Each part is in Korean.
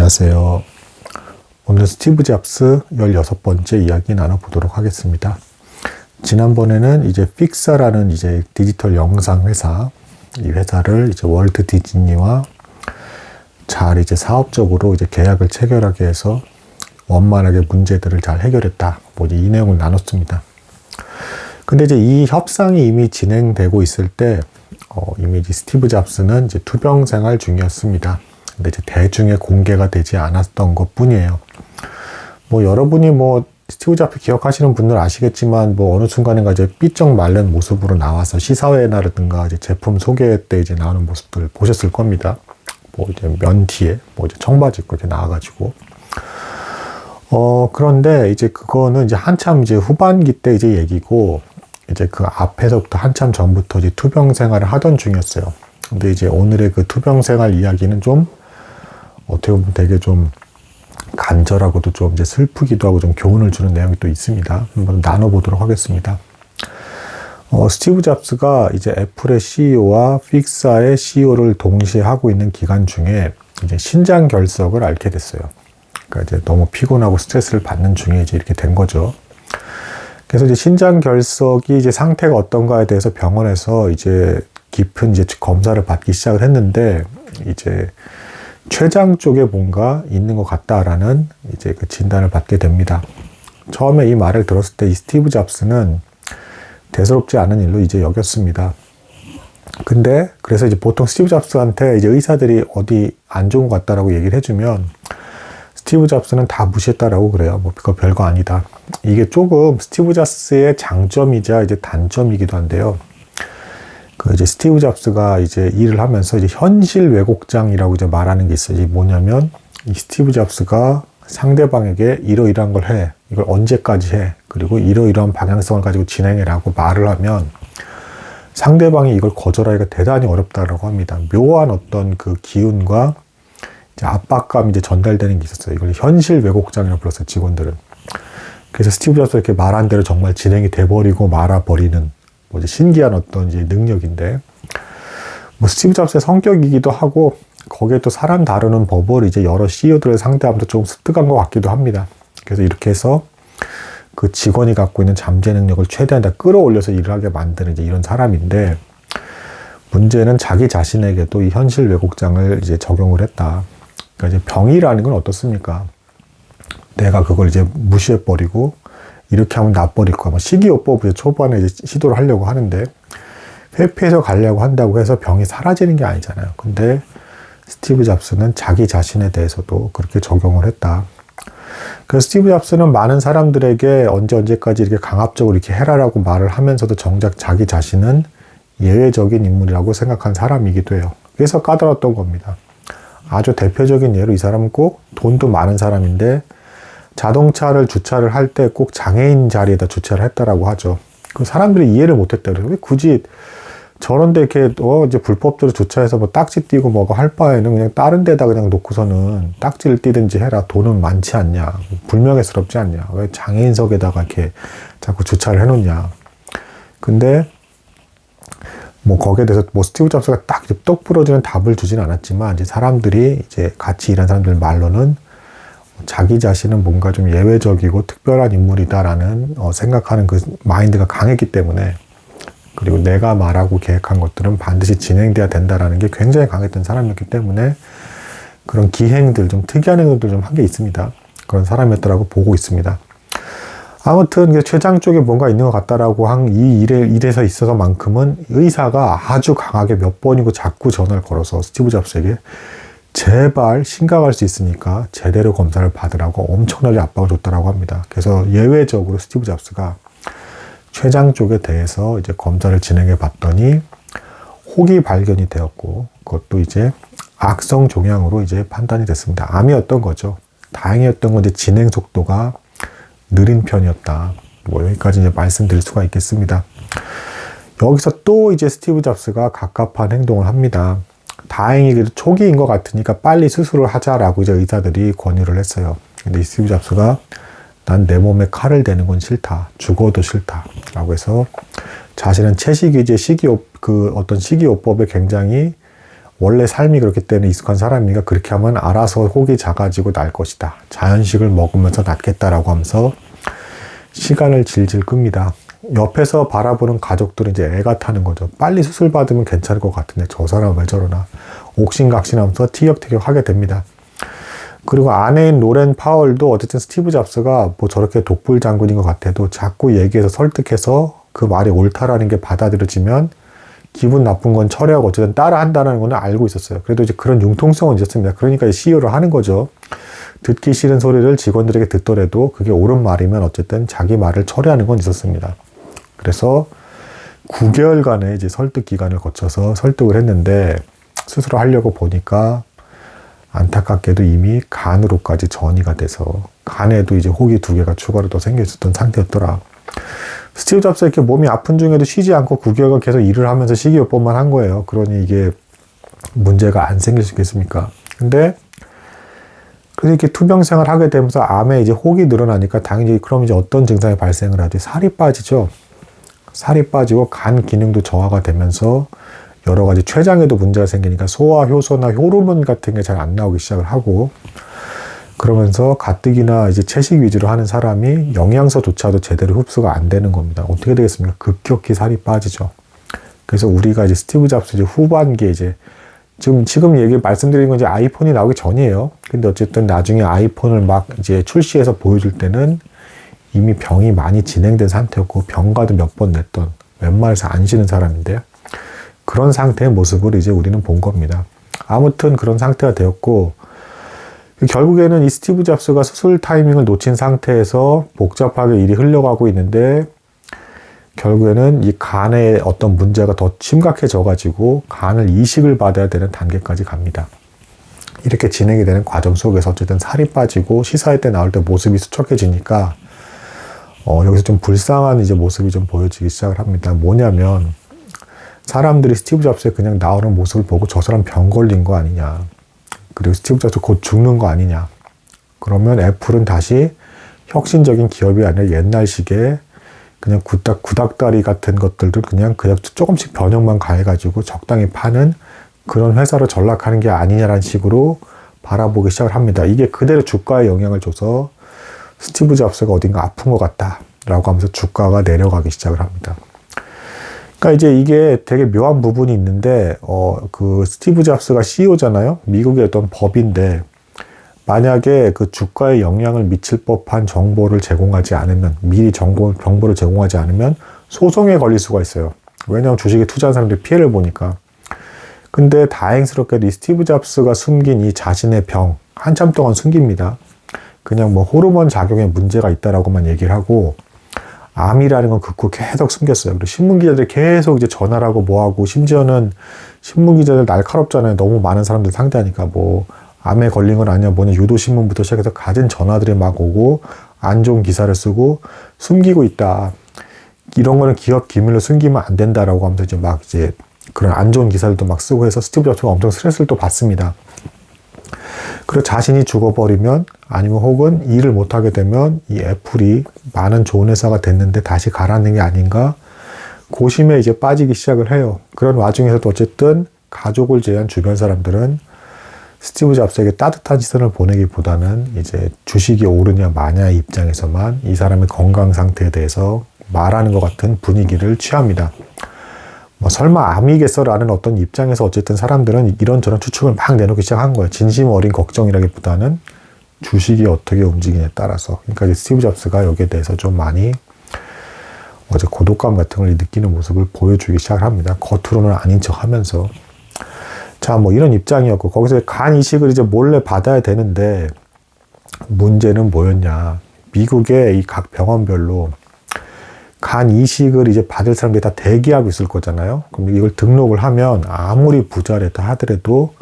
안녕하세요. 오늘 스티브 잡스 16번째 이야기 나눠보도록 하겠습니다. 지난번에는 이제 픽사라는 이제 디지털 영상 회사, 이 회사를 이제 월트 디즈니와 잘 이제 사업적으로 이제 계약을 체결하게 해서 원만하게 문제들을 잘 해결했다. 뭐 이 내용을 나눴습니다. 근데 이제 이 협상이 이미 진행되고 있을 때, 어, 이미 스티브 잡스는 이제 투병 생활 중이었습니다. 근데 이제 대중에 공개가 되지 않았던 것 뿐이에요. 뭐 여러분이 뭐 스티브 잡스 기억하시는 분들 아시겠지만 뭐 어느 순간인가 이제 삐쩍 마른 모습으로 나와서 시사회나라든가 이제 제품 소개 때 이제 나오는 모습들 보셨을 겁니다. 뭐 이제 면티에 뭐 이제 청바지 입고 이렇게 나와가지고 어 그런데 이제 그거는 이제 한참 이제 후반기 때 이제 얘기고 이제 그 앞에서부터 한참 전부터 이제 투병 생활을 하던 중이었어요. 근데 이제 오늘의 그 투병 생활 이야기는 좀 어떻게 보면 되게 좀 간절하고도 좀 이제 슬프기도 하고 좀 교훈을 주는 내용이 또 있습니다. 한번 나눠보도록 하겠습니다. 어, 스티브 잡스가 이제 애플의 CEO와 픽사의 CEO를 동시에 하고 있는 기간 중에 이제 신장 결석을 앓게 됐어요. 그러니까 이제 너무 피곤하고 스트레스를 받는 중에 이제 이렇게 된 거죠. 그래서 이제 신장 결석이 이제 상태가 어떤가에 대해서 병원에서 이제 깊은 이제 검사를 받기 시작을 했는데 이제 췌장 쪽에 뭔가 있는 것 같다라는 이제 그 진단을 받게 됩니다. 처음에 이 말을 들었을 때 이 스티브 잡스는 대수롭지 않은 일로 이제 여겼습니다. 근데 그래서 이제 보통 스티브 잡스한테 이제 의사들이 어디 안 좋은 것 같다라고 얘기를 해주면 스티브 잡스는 다 무시했다라고 그래요. 뭐 그거 별거 아니다. 이게 조금 스티브 잡스의 장점이자 이제 단점이기도 한데요. 그 이제 스티브 잡스가 이제 일을 하면서 이제 현실 왜곡장이라고 이제 말하는 게 있어요. 이게 뭐냐면 이 스티브 잡스가 상대방에게 이러이러한 걸 해. 이걸 언제까지 해. 그리고 이러이러한 방향성을 가지고 진행해라고 말을 하면 상대방이 이걸 거절하기가 대단히 어렵다라고 합니다. 묘한 어떤 그 기운과 이제 압박감이 이제 전달되는 게 있었어요. 이걸 현실 왜곡장이라고 불렀어요. 직원들은. 그래서 스티브 잡스가 이렇게 말한 대로 정말 진행이 돼버리고 말아버리는 뭐 이제 신기한 어떤 이제 능력인데 뭐 스티브 잡스의 성격이기도 하고 거기에 또 사람 다루는 법을 이제 여러 CEO들을 상대하면서 좀 습득한 것 같기도 합니다. 그래서 이렇게 해서 그 직원이 갖고 있는 잠재 능력을 최대한 다 끌어올려서 일을 하게 만드는 이제 이런 사람인데 문제는 자기 자신에게도 이 현실 왜곡장을 이제 적용을 했다. 그러니까 이제 병이라는 건 어떻습니까? 내가 그걸 이제 무시해버리고 이렇게 하면 나버릴 거야. 뭐 식이요법을 초반에 시도를 하려고 하는데 회피해서 가려고 한다고 해서 병이 사라지는 게 아니잖아요. 근데 스티브 잡스는 자기 자신에 대해서도 그렇게 적용을 했다. 그래서 스티브 잡스는 많은 사람들에게 언제 언제까지 이렇게 강압적으로 이렇게 해라라고 말을 하면서도 정작 자기 자신은 예외적인 인물이라고 생각한 사람이기도 해요. 그래서 까다로웠던 겁니다. 아주 대표적인 예로 이 사람은 꼭 돈도 많은 사람인데 자동차를 주차를 할 때 꼭 장애인 자리에다 주차를 했다라고 하죠. 그 사람들이 이해를 못했다 그래요. 왜 굳이 저런데 이렇게 어 이제 불법적으로 주차해서 뭐 딱지 띄고 뭐가 할 바에는 그냥 다른 데다 그냥 놓고서는 딱지를 띄든지 해라. 돈은 많지 않냐. 불명예스럽지 않냐. 왜 장애인석에다가 이렇게 자꾸 주차를 해놓냐. 근데 뭐 거기에 대해서 뭐 스티브 잡스가 딱똑 부러지는 답을 주진 않았지만 이제 사람들이 이제 같이 일한 사람들 말로는 자기 자신은 뭔가 좀 예외적이고 특별한 인물이다라는 어, 생각하는 그 마인드가 강했기 때문에 그리고 내가 말하고 계획한 것들은 반드시 진행돼야 된다라는 게 굉장히 강했던 사람이었기 때문에 그런 기행들 좀 특이한 행동들 좀 한 게 있습니다. 그런 사람이었더라고 보고 있습니다. 아무튼 최장 쪽에 뭔가 있는 것 같다라고 한 이 일에, 일에서 있어서만큼은 의사가 아주 강하게 몇 번이고 자꾸 전화를 걸어서 스티브 잡스에게 제발 심각할 수 있으니까 제대로 검사를 받으라고 엄청나게 압박을 줬다라고 합니다. 그래서 예외적으로 스티브 잡스가 췌장 쪽에 대해서 이제 검사를 진행해 봤더니 혹이 발견이 되었고 그것도 이제 악성 종양으로 이제 판단이 됐습니다. 암이었던 거죠. 다행이었던 건 이제 진행 속도가 느린 편이었다. 뭐 여기까지 이제 말씀드릴 수가 있겠습니다. 여기서 또 이제 스티브 잡스가 갑갑한 행동을 합니다. 다행히 그래도 초기인 것 같으니까 빨리 수술을 하자라고 이제 의사들이 권유를 했어요. 근데 이 스티브 잡스가 난 내 몸에 칼을 대는 건 싫다. 죽어도 싫다. 라고 해서 자신은 채식이제 식이요 그 어떤 식이요법에 굉장히 원래 삶이 그렇기 때문에 익숙한 사람이니까 그렇게 하면 알아서 혹이 작아지고 날 것이다. 자연식을 먹으면서 낫겠다라고 하면서 시간을 질질 끕니다. 옆에서 바라보는 가족들은 이제 애가 타는 거죠. 빨리 수술 받으면 괜찮을 것 같은데 저 사람 왜 저러나 옥신각신하면서 티격태격 하게 됩니다. 그리고 아내인 로렌 파월도 어쨌든 스티브 잡스가 뭐 저렇게 독불 장군인 것 같아도 자꾸 얘기해서 설득해서 그 말이 옳다라는 게 받아들여지면 기분 나쁜 건 철회하고 어쨌든 따라 한다는 거는 알고 있었어요. 그래도 이제 그런 융통성은 있었습니다. 그러니까 CEO를 하는 거죠. 듣기 싫은 소리를 직원들에게 듣더라도 그게 옳은 말이면 어쨌든 자기 말을 철회하는 건 있었습니다. 그래서 9개월간의 이제 설득 기간을 거쳐서 설득을 했는데 스스로 하려고 보니까 안타깝게도 이미 간으로까지 전이가 돼서 간에도 이제 혹이 두 개가 추가로 더 생겨 있었던 상태였더라. 스티브 잡스 이렇게 몸이 아픈 중에도 쉬지 않고 9개월간 계속 일을 하면서 식이요법만 한 거예요. 그러니 이게 문제가 안 생길 수 있겠습니까? 근데 그래서 이렇게 투병 생활 하게 되면서 암에 이제 혹이 늘어나니까 당연히 그럼 이제 어떤 증상이 발생을 하지? 살이 빠지죠. 살이 빠지고 간 기능도 저하가 되면서 여러 가지 췌장에도 문제가 생기니까 소화 효소나 호르몬 같은 게 잘 안 나오기 시작을 하고 그러면서 가뜩이나 이제 채식 위주로 하는 사람이 영양소조차도 제대로 흡수가 안 되는 겁니다. 어떻게 되겠습니까? 급격히 살이 빠지죠. 그래서 우리가 이제 스티브 잡스 이제 후반기에 이제 지금 지금 얘기 말씀드린 건 이제 아이폰이 나오기 전이에요. 근데 어쨌든 나중에 아이폰을 막 이제 출시해서 보여줄 때는 이미 병이 많이 진행된 상태였고 병가도 몇 번 냈던 웬만해서 안 쉬는 사람인데요. 그런 상태의 모습을 이제 우리는 본 겁니다. 아무튼 그런 상태가 되었고 결국에는 이 스티브 잡스가 수술 타이밍을 놓친 상태에서 복잡하게 일이 흘러가고 있는데 결국에는 이 간에 어떤 문제가 더 심각해져 가지고 간을 이식을 받아야 되는 단계까지 갑니다. 이렇게 진행이 되는 과정 속에서 어쨌든 살이 빠지고 시사할 때 나올 때 모습이 수척해지니까 어, 여기서 좀 불쌍한 이제 모습이 좀 보여지기 시작을 합니다. 뭐냐면 사람들이 스티브 잡스의 그냥 나오는 모습을 보고 저 사람 병 걸린 거 아니냐. 그리고 스티브 잡스 곧 죽는 거 아니냐. 그러면 애플은 다시 혁신적인 기업이 아니라 옛날식의 그냥 구닥, 구닥다리 같은 것들도 그냥 그냥 조금씩 변형만 가해가지고 적당히 파는 그런 회사로 전락하는 게 아니냐라는 식으로 바라보기 시작을 합니다. 이게 그대로 주가에 영향을 줘서 스티브 잡스가 어딘가 아픈 것 같다 라고 하면서 주가가 내려가기 시작을 합니다. 그러니까 이제 이게 되게 묘한 부분이 있는데 어 그 스티브 잡스가 CEO잖아요. 미국의 어떤 법인데 만약에 그 주가에 영향을 미칠 법한 정보를 제공하지 않으면 미리 정보 정보를 제공하지 않으면 소송에 걸릴 수가 있어요. 왜냐하면 주식에 투자한 사람들이 피해를 보니까. 근데 다행스럽게도 이 스티브 잡스가 숨긴 이 자신의 병 한참 동안 숨깁니다. 그냥 뭐 호르몬 작용에 문제가 있다라고만 얘기를 하고 암이라는 건 극구 계속 숨겼어요. 그리고 신문 기자들이 계속 이제 전화를 하고 뭐 하고 심지어는 신문 기자들 날카롭잖아요. 너무 많은 사람들 상대하니까 뭐 암에 걸린 건 아니야. 뭐냐 유도 신문부터 시작해서 가진 전화들이 막 오고 안 좋은 기사를 쓰고 숨기고 있다. 이런 거는 기업 기밀로 숨기면 안 된다라고 하면서 이제 막 이제 그런 안 좋은 기사들도 막 쓰고 해서 스티브 잡스가 엄청 스트레스를 또 받습니다. 그리고 자신이 죽어버리면 아니면 혹은 일을 못하게 되면 이 애플이 많은 좋은 회사가 됐는데 다시 가라는 게 아닌가 고심에 이제 빠지기 시작을 해요. 그런 와중에서도 어쨌든 가족을 제외한 주변 사람들은 스티브 잡스에게 따뜻한 시선을 보내기보다는 이제 주식이 오르냐 마냐의 입장에서만 이 사람의 건강 상태에 대해서 말하는 것 같은 분위기를 취합니다. 뭐 설마 암이겠어라는 어떤 입장에서 어쨌든 사람들은 이런저런 추측을 막 내놓기 시작한 거예요. 진심 어린 걱정이라기보다는 주식이 어떻게 움직이냐에 따라서. 그러니까 스티브 잡스가 여기에 대해서 좀 많이 어제 고독감 같은 걸 느끼는 모습을 보여주기 시작을 합니다. 겉으로는 아닌 척 하면서. 자, 뭐 이런 입장이었고, 거기서 간 이식을 이제 몰래 받아야 되는데, 문제는 뭐였냐. 미국의 이 각 병원별로 간 이식을 이제 받을 사람들이 다 대기하고 있을 거잖아요. 그럼 이걸 등록을 하면 아무리 부자랬다 하더라도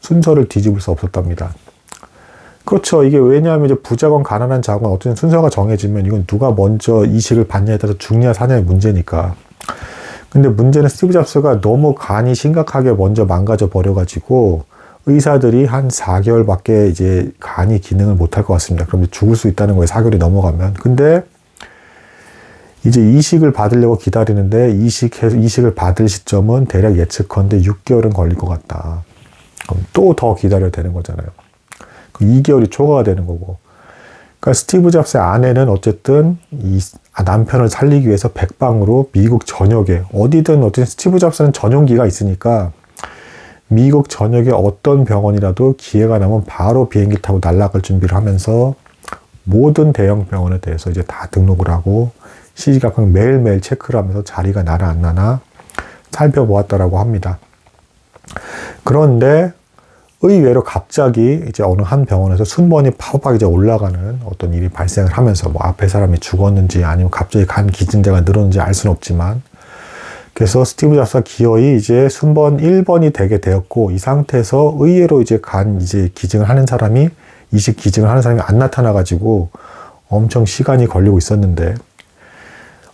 순서를 뒤집을 수 없었답니다. 그렇죠. 이게 왜냐하면 이제 부자건 가난한 자건 어쨌든 순서가 정해지면 이건 누가 먼저 이식을 받냐에 따라서 죽냐 사냐의 문제니까. 근데 문제는 스티브 잡스가 너무 간이 심각하게 먼저 망가져 버려가지고 의사들이 한 4개월밖에 이제 간이 기능을 못할 것 같습니다. 그럼 죽을 수 있다는 거예요. 4개월이 넘어가면. 근데 이제 이식을 받으려고 기다리는데 이식 이식을 받을 시점은 대략 예측컨대 6개월은 걸릴 것 같다. 그럼 또 더 기다려야 되는 거잖아요. 그 2개월이 초과가 되는 거고. 그러니까 스티브 잡스의 아내는 어쨌든 이 남편을 살리기 위해서 백방으로 미국 전역에 어디든 어쨌든 스티브 잡스는 전용기가 있으니까 미국 전역의 어떤 병원이라도 기회가 나면 바로 비행기 타고 날아갈 준비를 하면서 모든 대형 병원에 대해서 이제 다 등록을 하고 시시각각 매일매일 체크를 하면서 자리가 나나 안 나나 살펴보았다라고 합니다. 그런데 의외로 갑자기 이제 어느 한 병원에서 순번이 파업하게 이제 올라가는 어떤 일이 발생을 하면서 뭐 앞에 사람이 죽었는지 아니면 갑자기 간 기증자가 늘었는지 알 수는 없지만 그래서 스티브 잡스가 기어이 이제 순번 1번이 되게 되었고 이 상태에서 의외로 이제 간 이제 기증을 하는 사람이 이식 기증을 하는 사람이 안 나타나 가지고 엄청 시간이 걸리고 있었는데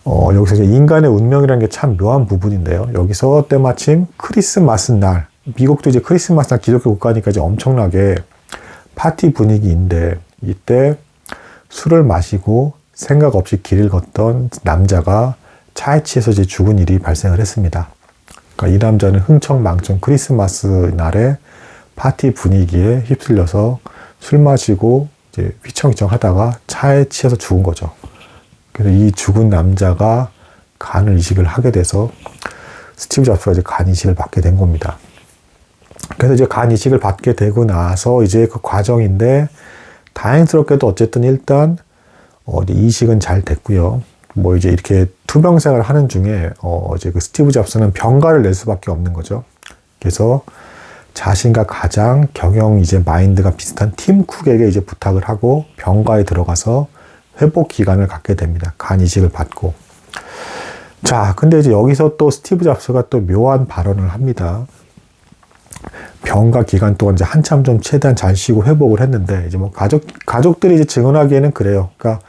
어, 여기서 이제 인간의 운명이라는 게 참 묘한 부분인데요. 여기서 때마침 크리스마스 날, 미국도 이제 크리스마스 날 기독교 국가니까 이제 엄청나게 파티 분위기인데 이때 술을 마시고 생각 없이 길을 걷던 남자가 차에 취해서 이제 죽은 일이 발생을 했습니다. 그러니까 이 남자는 흥청망청 크리스마스 날에 파티 분위기에 휩쓸려서 술 마시고 이제 휘청휘청 하다가 차에 취해서 죽은 거죠. 그래서 이 죽은 남자가 간을 이식을 하게 돼서 스티브 잡스가 이제 간 이식을 받게 된 겁니다. 그래서 이제 간 이식을 받게 되고 나서 이제 그 과정인데 다행스럽게도 어쨌든 일단 어 이식은 잘 됐고요. 뭐 이제 이렇게 투병 생활을 하는 중에 어 이제 그 스티브 잡스는 병가를 낼 수밖에 없는 거죠. 그래서 자신과 가장 경영 이제 마인드가 비슷한 팀 쿡에게 이제 부탁을 하고 병가에 들어가서 회복 기간을 갖게 됩니다. 간 이식을 받고. 자, 근데 이제 여기서 또 스티브 잡스가 또 묘한 발언을 합니다. 병가 기간 동안 이제 한참 좀 최대한 잘 쉬고 회복을 했는데 이제 뭐 가족 가족들이 이제 증언하기에는 그래요. 그러니까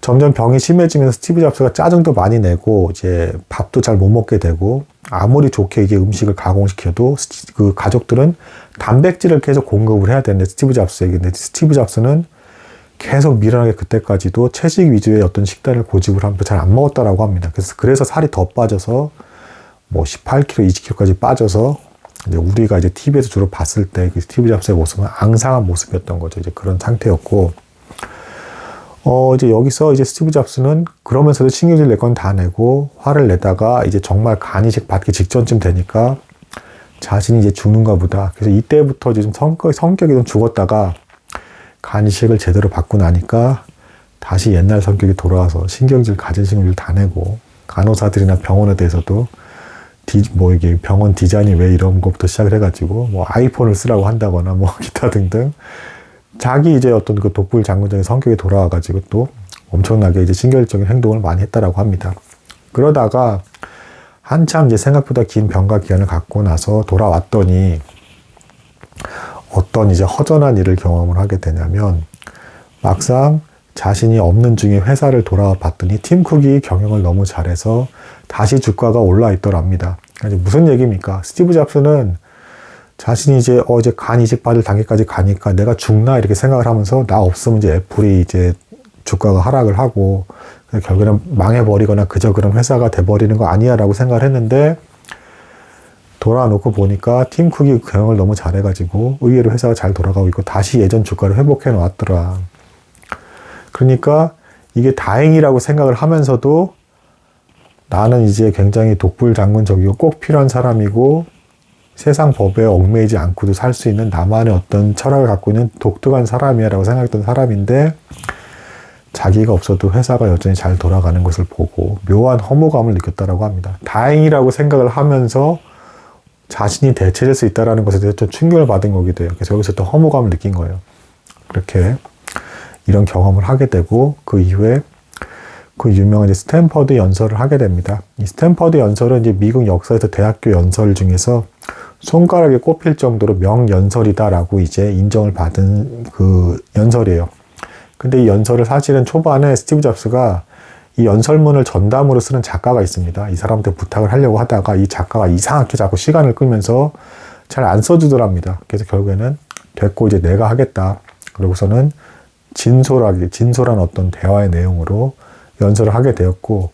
점점 병이 심해지면서 스티브 잡스가 짜증도 많이 내고 이제 밥도 잘 못 먹게 되고 아무리 좋게 이게 음식을 가공시켜도 그 가족들은 단백질을 계속 공급을 해야 되는데 스티브 잡스에게 근데 스티브 잡스는 계속 미련하게 그때까지도 채식 위주의 어떤 식단을 고집을 하면서 잘 안 먹었다라고 합니다. 그래서 그래서 살이 더 빠져서 뭐 18kg, 20kg까지 빠져서 이제 우리가 이제 TV에서 주로 봤을 때그 스티브 잡스의 모습은 앙상한 모습이었던 거죠. 이제 그런 상태였고 어 이제 여기서 이제 스티브 잡스는 그러면서도 신경질 낼 건 다 내고 화를 내다가 이제 정말 간이식 받기 직전쯤 되니까 자신이 이제 죽는가 보다. 그래서 이때부터 이제 좀 성격, 성격이 좀 죽었다가 간이식을 제대로 받고 나니까 다시 옛날 성격이 돌아와서 신경질 가진 신경질 다 내고 간호사들이나 병원에 대해서도 디, 뭐 이게 병원 디자인이 왜 이런 것부터 시작을 해가지고 뭐 아이폰을 쓰라고 한다거나 뭐 기타 등등 자기 이제 어떤 그 독불 장군적인 성격이 돌아와가지고 또 엄청나게 이제 신경질적인 행동을 많이 했다라고 합니다. 그러다가 한참 이제 생각보다 긴 병가 기간을 갖고 나서 돌아왔더니 어떤 이제 허전한 일을 경험을 하게 되냐면 막상 자신이 없는 중에 회사를 돌아와 봤더니 팀쿡이 경영을 너무 잘해서 다시 주가가 올라 있더랍니다. 무슨 얘기입니까? 스티브 잡스는 자신이 이제 어제 간 이식 받을 단계까지 가니까 내가 죽나 이렇게 생각을 하면서 나 없으면 이제 애플이 이제 주가가 하락을 하고 결국에는 망해버리거나 그저 그런 회사가 돼버리는 거 아니야라고 생각을 했는데 돌아놓고 보니까 팀 쿡이 경영을 너무 잘해가지고 의외로 회사가 잘 돌아가고 있고 다시 예전 주가를 회복해 놨더라. 그러니까 이게 다행이라고 생각을 하면서도 나는 이제 굉장히 독불 장군적이고 꼭 필요한 사람이고 세상 법에 얽매이지 않고도 살 수 있는 나만의 어떤 철학을 갖고 있는 독특한 사람이야라고 생각했던 사람인데 자기가 없어도 회사가 여전히 잘 돌아가는 것을 보고 묘한 허무감을 느꼈다라고 합니다. 다행이라고 생각을 하면서 자신이 대체될 수 있다는 것에 대해서 좀 충격을 받은 거기도 해요. 그래서 여기서 또 허무감을 느낀 거예요. 그렇게 이런 경험을 하게 되고 그 이후에 그 유명한 스탠퍼드 연설을 하게 됩니다. 이 스탠퍼드 연설은 이제 미국 역사에서 대학교 연설 중에서 손가락에 꼽힐 정도로 명연설이다라고 이제 인정을 받은 그 연설이에요. 근데 이 연설을 사실은 초반에 스티브 잡스가 이 연설문을 전담으로 쓰는 작가가 있습니다. 이 사람한테 부탁을 하려고 하다가 이 작가가 이상하게 자꾸 시간을 끌면서 잘 안 써주더랍니다. 그래서 결국에는 됐고 이제 내가 하겠다. 그러고서는 진솔하게, 진솔한 어떤 대화의 내용으로 연설을 하게 되었고,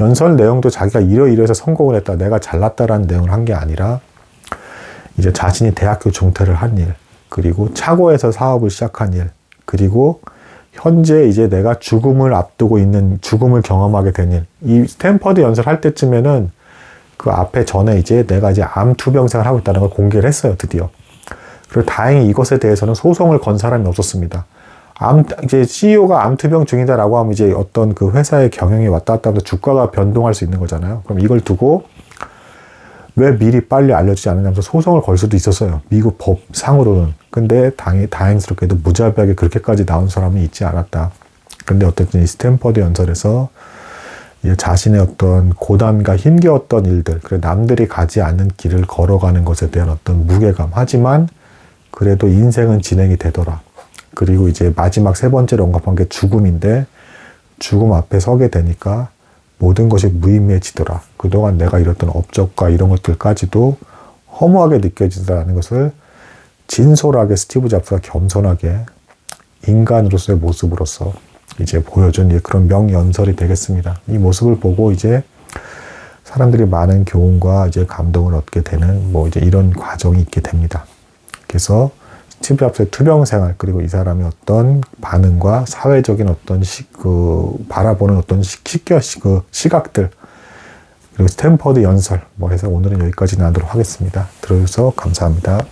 연설 내용도 자기가 이러이러해서 성공을 했다. 내가 잘났다라는 내용을 한 게 아니라, 이제 자신이 대학교 중퇴를 한 일, 그리고 차고에서 사업을 시작한 일, 그리고 현재 이제 내가 죽음을 앞두고 있는 죽음을 경험하게 된 일. 이 스탠퍼드 연설할 때쯤에는 그 앞에 전에 이제 내가 이제 암 투병생을 하고 있다는 걸 공개를 했어요, 드디어. 그리고 다행히 이것에 대해서는 소송을 건 사람이 없었습니다. 암, 이제 CEO가 암 투병 중이다라고 하면 이제 어떤 그 회사의 경영이 왔다 갔다 하면서 주가가 변동할 수 있는 거잖아요. 그럼 이걸 두고 왜 미리 빨리 알려주지 않느냐면서 소송을 걸 수도 있었어요. 미국 법상으로는. 근데 당이, 다행스럽게도 무자비하게 그렇게까지 나온 사람이 있지 않았다. 근데 어쨌든 이 스탠퍼드 연설에서 이 자신의 어떤 고단과 힘겨웠던 일들, 그리고 남들이 가지 않는 길을 걸어가는 것에 대한 어떤 무게감. 하지만 그래도 인생은 진행이 되더라. 그리고 이제 마지막 세 번째로 언급한 게 죽음인데 죽음 앞에 서게 되니까 모든 것이 무의미해지더라. 그동안 내가 이뤘던 업적과 이런 것들까지도 허무하게 느껴지더라는 것을 진솔하게 스티브 잡스가 겸손하게 인간으로서의 모습으로서 이제 보여준 그런 명연설이 되겠습니다. 이 모습을 보고 이제 사람들이 많은 교훈과 이제 감동을 얻게 되는 뭐 이제 이런 과정이 있게 됩니다. 그래서 스티브 잡스의 투병 생활 그리고 이 사람의 어떤 반응과 사회적인 어떤 시, 그 바라보는 어떤 시, 시겨 그 시각들 그리고 스탠퍼드 연설 뭐 해서 오늘은 여기까지 나도록 하겠습니다. 들어주셔서 감사합니다.